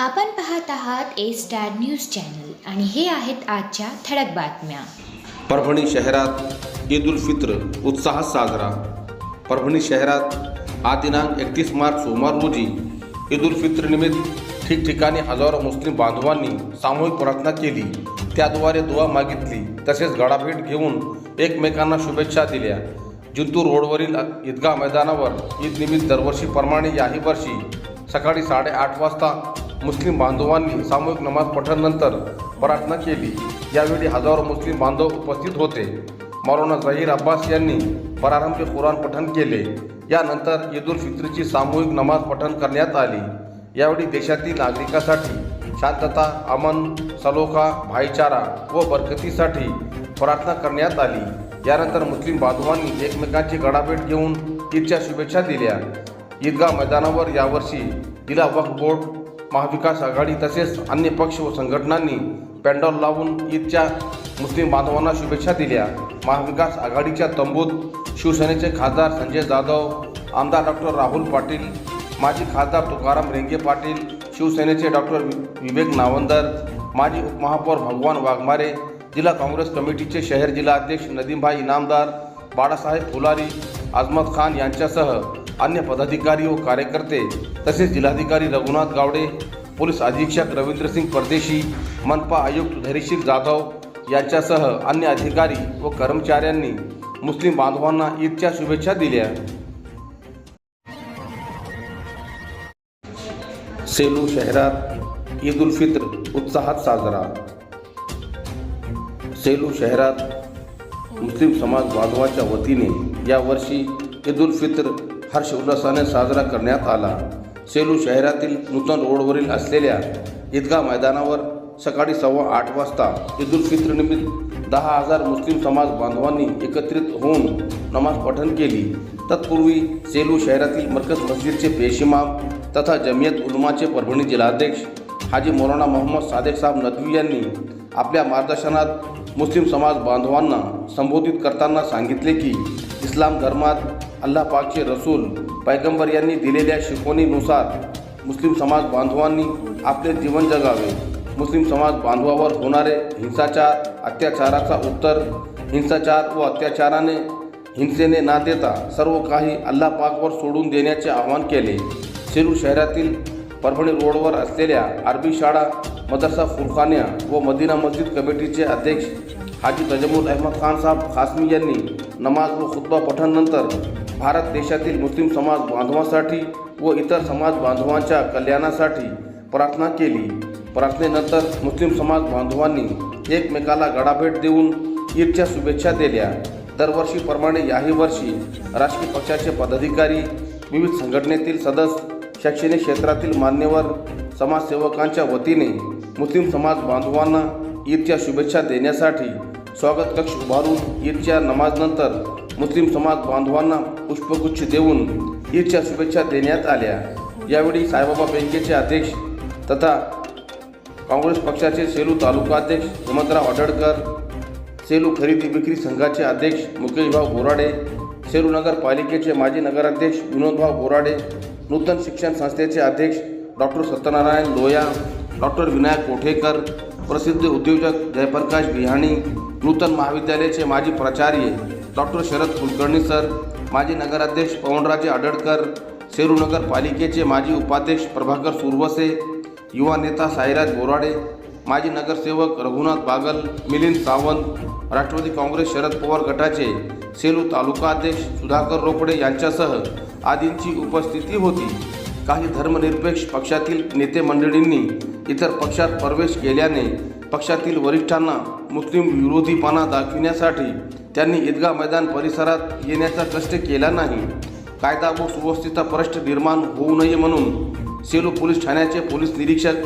आपण पाहत आहात ए स्टार न्यूज चॅनल आणि हे आहेत आजच्या ठळक बातम्या. परभणी शहरात ईद उल फित्र उत्साहात साजरा. परभणी शहरात आज दिनांक एकतीस मार्च सोमवार रोजी ईद उल फित्र निमित्त ठिकठिकाणी हजारो मुस्लिम बांधवांनी सामूहिक प्रार्थना केली. त्याद्वारे दुवा मागितली. तसेच गडाभेट घेऊन एकमेकांना शुभेच्छा दिल्या. जिंतूर रोडवरील ईदगाह मैदानावर ईद निमित्त दरवर्षीप्रमाणे याही वर्षी सकाळी साडेआठ वाजता मुस्लिम बांधवांनी सामूहिक नमाज पठणनंतर प्रार्थना केली. यावेळी हजारो मुस्लिम बांधव उपस्थित होते. मौलाना झहीर अब्बास यांनी प्रारंभी कुराण पठण केले. यानंतर ईद उल फित्रची सामूहिक नमाज पठण करण्यात आली. यावेळी देशातील नागरिकांसाठी शांतता अमन सलोखा भाईचारा व बरकतीसाठी प्रार्थना करण्यात आली. यानंतर मुस्लिम बांधवांनी एकमेकांची गडाभेट घेऊन ईदच्या शुभेच्छा दिल्या. ईदगाह मैदानावर यावर्षी तिला वक्फ बोर्ड महाविकास आघाडी तसेच अन्य पक्ष व संघटनांनी पॅन्डॉल लावून ईदच्या मुस्लिम बांधवांना शुभेच्छा दिल्या. महाविकास आघाडीच्या तंबूत शिवसेनेचे खासदार संजय जाधव आमदार डॉक्टर राहुल पाटील माजी खासदार तुकाराम रेंगे पाटील शिवसेनेचे डॉक्टर विवेक नावंदर माजी उपमहापौर भगवान वाघमारे जिल्हा काँग्रेस कमिटीचे शहर जिल्हा अध्यक्ष नदीमभाई इनामदार बाळासाहेब फुलारी आजमत खान यांच्यासह अन्य पदाधिकारी व कार्यकर्ते तसेच जिल्हाधिकारी रघुनाथ गावडे पोलीस अधीक्षक रवींद्रसिंग परदेशी मनपा आयुक्त धैर्यशील जाधव यांच्यासह अन्य अधिकारी व कर्मचाऱ्यांनी मुस्लिम बांधवांना ईदच्या शुभेच्छा दिल्या. सेलू शहरात ईद उल फित्र उत्साहात साजरा. सेलू शहरात मुस्लिम समाज बांधवांच्या वतीने यावर्षी ईद उल फित्र हर्ष उल्हासाने साजरा करण्यात आला. सेलू शहरातील नूतन रोडवरील असलेल्या ईदगाह मैदानावर सकाळी सव्वा आठ वाजता ईद उल फित्रनिमित्त दहा हजार मुस्लिम समाज बांधवांनी एकत्रित होऊन नमाज पठण केली. तत्पूर्वी सेलू शहरातील मरकज मस्जिदचे पेशिमाम तथा जमियत उलमाचे परभणी जिल्हाध्यक्ष हाजी मौलाना मोहम्मद सादेक साहेब नदवी यांनी आपल्या मार्गदर्शनात मुस्लिम समाज बांधवांना संबोधित करताना सांगितले की इस्लाम धर्मात अल्लाह पाकचे रसूल पैगंबर यांनी दिलेल्या शिकवणीनुसार मुस्लिम समाज बांधवांनी आपले जीवन जगावे. मुस्लिम समाज बांधवावर होणारे हिंसाचार अत्याचाराचा उत्तर हिंसाचार व अत्याचाराने हिंसेने ना देता सर्व काही अल्ला पाकवर सोडून देण्याचे आवाहन केले. सेलू शहरातील परभणी रोडवर असलेल्या अरबी शाळा मदरसा फुरखान्या व मदिना मस्जिद कमिटीचे अध्यक्ष हाजी तजमुल अहमद खान साहेब खासमी यांनी नमाज व खुतबा पठणनंतर भारत देशातील मुस्लिम समाज बांधवांसाठी व इतर समाज बांधवांच्या कल्याणासाठी प्रार्थना केली. प्रार्थनेनंतर मुस्लिम समाज बांधवांनी एकमेकाला गडाभेट देऊन ईदच्या शुभेच्छा दिल्या. दरवर्षीप्रमाणे याही वर्षी राजकीय पक्षाचे पदाधिकारी विविध संघटनेतील सदस्य शैक्षणिक क्षेत्रातील मान्यवर समाजसेवकांच्या वतीने मुस्लिम समाज बांधवांना ईदच्या शुभेच्छा देण्यासाठी स्वागत कक्ष उभारून ईदच्या नमाजनंतर मुस्लिम समाज बांधवांना पुष्पगुच्छ देऊन ईदच्या शुभेच्छा देण्यात आल्या. यावेळी साईबाबा बँकेचे अध्यक्ष तथा काँग्रेस पक्षाचे सेलू तालुका अध्यक्ष हेमंतराव आडळकर सेलू खरेदी विक्री संघाचे अध्यक्ष मुकेशभाऊ बोराडे सेलू नगरपालिकेचे माजी नगराध्यक्ष विनोदभाऊ बोराडे नूतन शिक्षण संस्थेचे अध्यक्ष डॉक्टर सत्यनारायण लोया डॉक्टर विनायक कोठेकर प्रसिद्ध उद्योजक जयप्रकाश बिहाणी नूतन महाविद्यालयाचे माजी प्राचार्य डॉक्टर शरद कुलकर्णी सर माजी नगराध्यक्ष पवनराजे आडळकर सेरू नगरपालिकेचे माजी उपाध्यक्ष प्रभाकर सुरवसे युवा नेता साईराज बोराडे माजी नगरसेवक रघुनाथ बागल मिलिंद सावंत राष्ट्रवादी काँग्रेस शरद पवार गटाचे सेलू तालुका अध्यक्ष सुधाकर रोपडे यांच्यासह आदींची उपस्थिती होती. काही धर्मनिरपेक्ष पक्षातील नेते मंडळींनी इतर पक्षात प्रवेश केल्याने पक्षातील वरिष्ठांना मुस्लिम विरोधीपणा दाखविण्यासाठी त्यांनी ईदगाह मैदान परिसरात येण्याचा कष्ट केला नाही. कायदा व सुव्यवस्थेचा प्रश्न निर्माण होऊ नये म्हणून सेलू पोलीस ठाण्याचे पोलीस निरीक्षक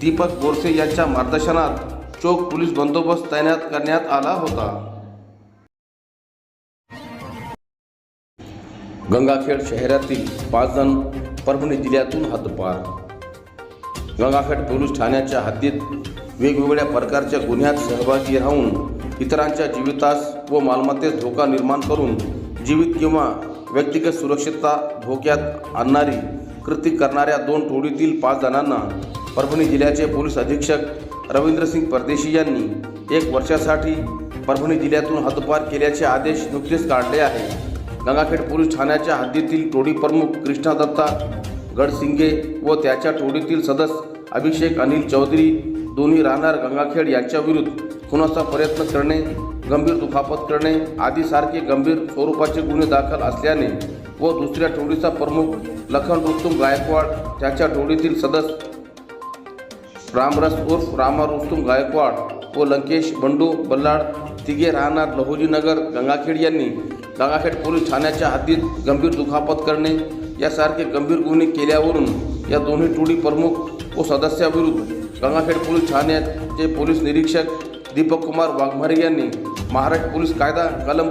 दीपक बोरसे यांच्या मार्गदर्शनात चोख पोलीस बंदोबस्त तैनात करण्यात आला होता. गंगाखेड शहरातील पाच जण परभणी जिल्ह्यातून हद्दपार गंगाखेड पोलीस ठाण्याच्या हद्दीत वेगवेगळ्या प्रकारच्या गुन्ह्यात सहभागी राहून इतरांच्या जीवितास व मालमत्तेस धोका निर्माण करून जीवित किंवा व्यक्तिगत सुरक्षितता धोक्यात आणणारी कृती करणाऱ्या दोन टोळीतील पाच जणांना परभणी जिल्ह्याचे पोलीस अधीक्षक रवींद्रसिंग परदेशी यांनी एक वर्षासाठी परभणी जिल्ह्यातून हद्दपार केल्याचे आदेश नुकतेच काढले आहे गंगाखेड पोलीस ठाण्याच्या हद्दीतील टोळी प्रमुख कृष्णा दत्ता गडसिंगे व त्याच्या टोळीतील सदस्य अभिषेक अनिल चौधरी दोन्ही राहणार गंगाखेड यांच्याविरुद्ध खुनाचा प्रयत्न करणे गंभीर दुखापत करणे आदीसारखे गंभीर स्वरूपाचे गुन्हे दाखल असल्याने व दुसऱ्या टोळीचा प्रमुख लखन रुस्तुम गायकवाड त्याच्या टोळीतील सदस्य रामरस उर्फ रामा रुस्तुम गायकवाड व लंकेश बंडू बल्लाड तिघे राहणार लहोजीनगर गंगाखेड यांनी गंगाखेड पोलीस ठाण्याच्या हद्दीत गंभीर दुखापत करणे यासारखे गंभीर गुन्हे केल्यावरून या दोन्ही टोळी प्रमुख व सदस्याविरुद्ध गंगाखेड पोलीस ठाण्याचे पोलीस निरीक्षक दीपक कुमार वाघमारे यांनी महाराष्ट्र पोलीस कायदा कलम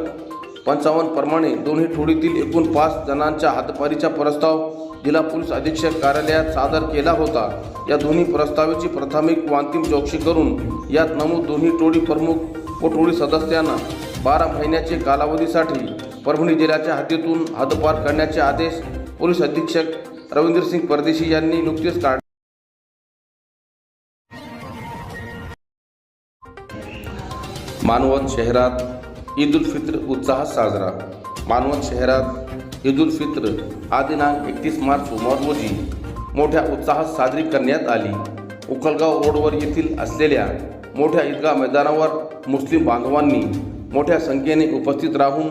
पंचावन्न प्रमाणे दोन्ही टोळीतील एकूण पाच जणांच्या हातपारीचा प्रस्ताव जिल्हा पोलीस अधीक्षक कार्यालयात सादर केला होता. या दोन्ही प्रस्तावाची प्राथमिक व अंतिम चौकशी करून यात नमूद दोन्ही टोळी प्रमुख व टोळी सदस्यांना बारा महिन्याचे कालावधीसाठी परभणी जिल्ह्याच्या हद्दीतून हद्दपार करण्याचे आदेश पोलीस अधीक्षक रवींद्रसिंग परदेशी यांनी नुकतेच काढले. मानवत शहरात ईद उल फित्र उत्साहात साजरा. मानवत शहरात ईद उल फित्र हा दिनांक एकतीस मार्च सोमवार रोजी मोठ्या उत्साहात साजरी करण्यात आली. उखलगाव रोडवर येथील असलेल्या मोठ्या ईदगाह मैदानावर मुस्लिम बांधवांनी मोठ्या संख्येने उपस्थित राहून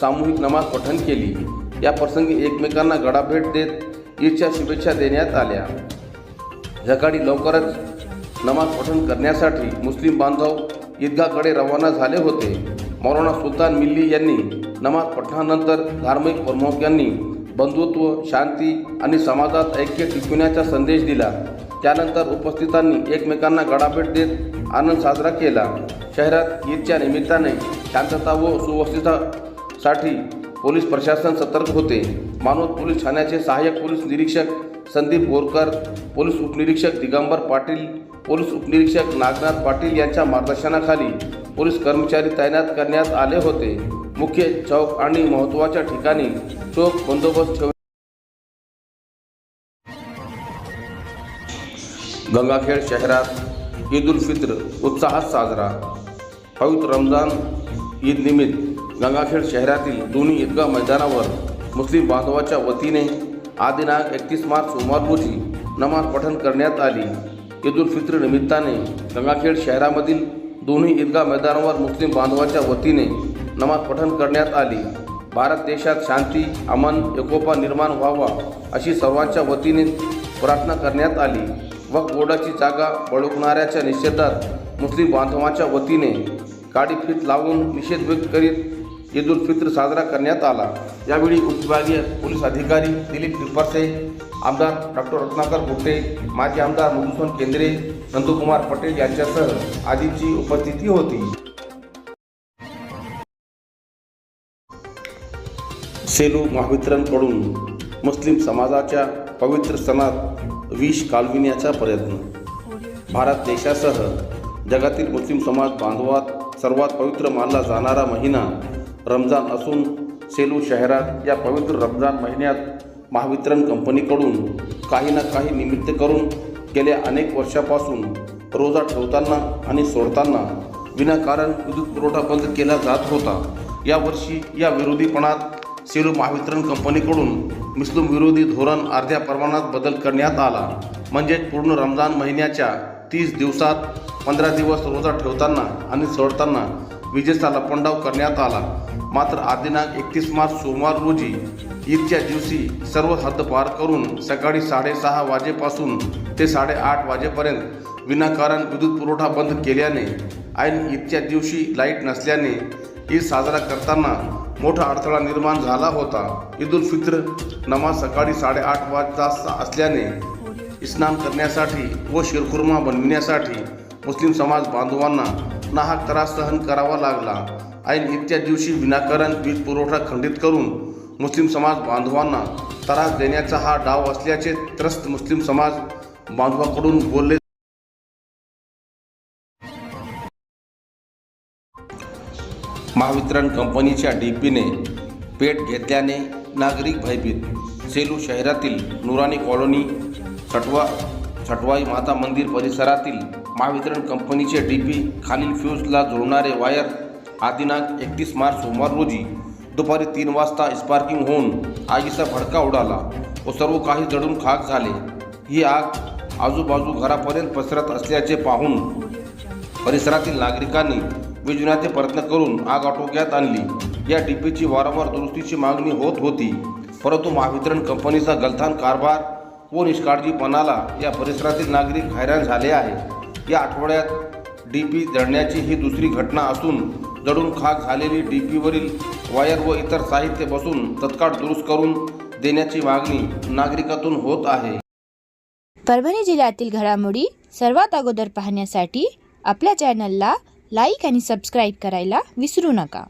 सामूहिक नमाज पठण केली. या प्रसंगी एकमेकांना गडाभेट देत ईदच्या शुभेच्छा देण्यात आल्या. सकाळी लवकरच नमाज पठण करण्यासाठी मुस्लिम बांधव ईदगाकडे रवाना झाले होते. मौलाना सुलतान मिल्ली यांनी नमाज पठणानंतर धार्मिक प्रमुखांनी बंधुत्व शांती आणि समाजात ऐक्य टिकविण्याचा संदेश दिला. त्यानंतर उपस्थितांनी एकमेकांना गडाभेट देत आनंद साजरा केला. शहरात ईदच्या निमित्ताने शांतता व सुव्यवस्थेसाठी पोलीस प्रशासन सतर्क होते. मानवत पोलीस ठाण्याचे सहाय्यक पोलीस निरीक्षक संदीप बोरकर पोलीस उपनिरीक्षक दिगंबर पाटील पोलीस उपनिरीक्षक नागनाथ पाटील यांच्या मार्गदर्शनाखाली पोलीस कर्मचारी तैनात करण्यात आले होते. मुख्य चौक आणि महत्त्वाच्या ठिकाणी चोख बंदोबस्त ठेव गंगाखेड शहरात ईद उल फित्र उत्साहात साजरा. पवित्र रमजान ईद निमित्त गंगाखेड शहरातील दोन्ही ईदगाह मैदानावर मुस्लिम बांधवाच्या वतीने आदिनाग एकतीस मार्च सोमवार रोजी नमाज पठण करण्यात आली. ईद उल फित्र निमित्ताने गंगाखेड शहरामधील दोन्ही ईदगाह मैदानावर मुस्लिम बांधवाच्या वतीने नमाज पठण करण्यात आली. भारत देशात शांती अमन एकोपा निर्माण व्हावा अशी सर्वांच्या वतीने प्रार्थना करण्यात आली. व बोर्डाची जागा बळकणाऱ्याच्या निषेधात मुस्लिम बांधवांच्या वतीने काडी फित लावून निषेध व्यक्त करीत ईद उल फित्र साजरा करण्यात आला. यावेळी उपविभागीय पोलीस अधिकारी दिलीप पिरपासे आमदार डॉक्टर रत्नाकर गुट्टे माजी आमदार मधुसूदन केंद्रे नंदकुमार पटेल यांच्यासह आदींची उपस्थिती होती. सेलू महावितरणकडून मुस्लिम समाजाच्या पवित्र सणात विष कालविण्याचा प्रयत्न. भारत देशासह जगातील मुस्लिम समाज बांधवात सर्वात पवित्र मानला जाणारा महिना रमजान असून सेलू शहरात या पवित्र रमजान महिन्यात महावितरण कंपनीकडून काही ना काही निमित्त करून गेल्या अनेक वर्षापासून रोजा ठेवताना आणि सोडताना विनाकारण विद्युत पुरवठा बंद केला जात होता. यावर्षी या विरोधीपणात सेलू महावितरण कंपनीकडून मुस्लिम विरोधी धोरण अर्ध्या प्रमाणात बदल करण्यात आला. म्हणजेच पूर्ण रमजान महिन्याच्या तीस दिवसात पंधरा दिवस रोजा ठेवताना आणि सोडताना विजेचा लपंडाव करण्यात आला. मात्र आज दिनांक एकतीस मार्च सोमवार रोजी ईदच्या दिवशी सर्व हद्द पार करून सकाळी साडेसहा वाजेपासून ते साडेआठ वाजेपर्यंत विनाकारण विद्युत पुरवठा बंद केल्याने ऐन ईदच्या दिवशी लाइट नसल्याने ईद साजरा करताना मोठा अडथळा निर्माण झाला होता. ईद उल फित्र नमाज सकाळी साडेआठ वाजता असल्याने स्नान करण्यासाठी व शिरखुर्मा बनविण्यासाठी मुस्लिम समाज बांधवांना नाहक त्रास सहन करावा लागला. ऐन ईदच्या दिवशी विनाकारण वीज पुरवठा खंडित करून मुस्लिम समाज बांधवांना त्रास देण्याचा हा डाव असल्याचे त्रस्त मुस्लिम समाज बांधवाकडून बोलले महावितरण कंपनीच्या डीपीने पेट घेतल्याने नागरिक भयभीत. सेलू शहरातील नुरानी कॉलनी छटवा छटवाई माता मंदिर परिसरातील महावितरण कंपनीचे डीपी खालील फ्यूजला जोडणारे वायर आदिनांक एकतीस मार्च सोमवार रोजी दुपारी तीन वाजता स्पार्किंग होऊन आगीचा भडका उडाला व सर्व काही जडून खाक झाले. ही आग आजूबाजू घरापर्यंत पसरत असल्याचे पाहून परिसरातील नागरिकांनी विजण्याचे प्रयत्न करून आग आटोक्यात आणली. या डीपीची वारंवार दुरुस्तीची मागणी होत होती. परंतु महावितरण कंपनीचा गलथान कारभार व निष्काळजीपणाला या परिसरातील नागरिक हैराण झाले आहे या आठवड्यात डी पी जळण्याची ही दुसरी घटना असून जडून खाक झालेली डी पीवरील वायर व इतर साहित्य बसून तत्काळ दुरुस्त करून देण्याची मागणी नागरिकातून होत आहे. परभणी जिल्ह्यातील घडामोडी सर्वात अगोदर पाहण्यासाठी आपल्या चॅनलला लाईक आणि सबस्क्राईब करायला विसरू नका.